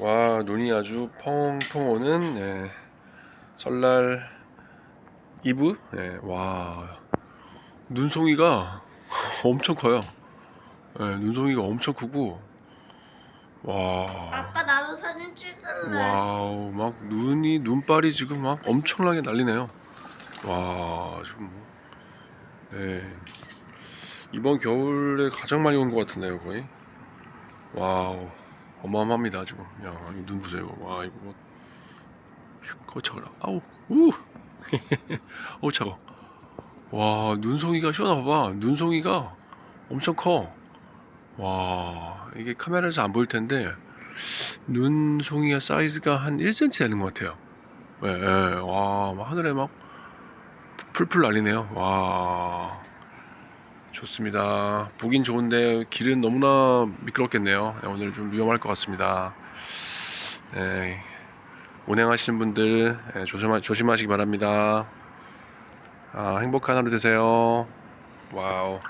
와 눈이 아주 펑펑 오는 네, 설날 이브? 네, 와. 눈송이가 엄청 커요. 네, 눈송이가 엄청 크고 와. 아빠 나도 사진 찍을래. 와우 막 눈이 눈발이 지금 막 엄청나게 날리네요. 와 지금 뭐, 네. 이번 겨울에 가장 많이 온 것 같은데요 거의? 와우 어마어마합니다 지금. 야 눈 보세요 이거. 와 이거 뭐. 거 차가라. 아우 우! 어우 차가 와 눈송이가 시원하 봐봐. 눈송이가 엄청 커와 이게 카메라에서 안 보일 텐데 눈송이가 사이즈가 한 1cm 되는 것 같아요. 예, 예. 와, 막 하늘에 막 풀풀 날리네요. 와, 좋습니다. 보긴 좋은데 길은 너무나 미끄럽겠네요. 예, 오늘 좀 위험할 것 같습니다. 네, 운행하시는 분들 예, 조심하, 조심하시기 바랍니다. 아, 행복한 하루 되세요. 와우.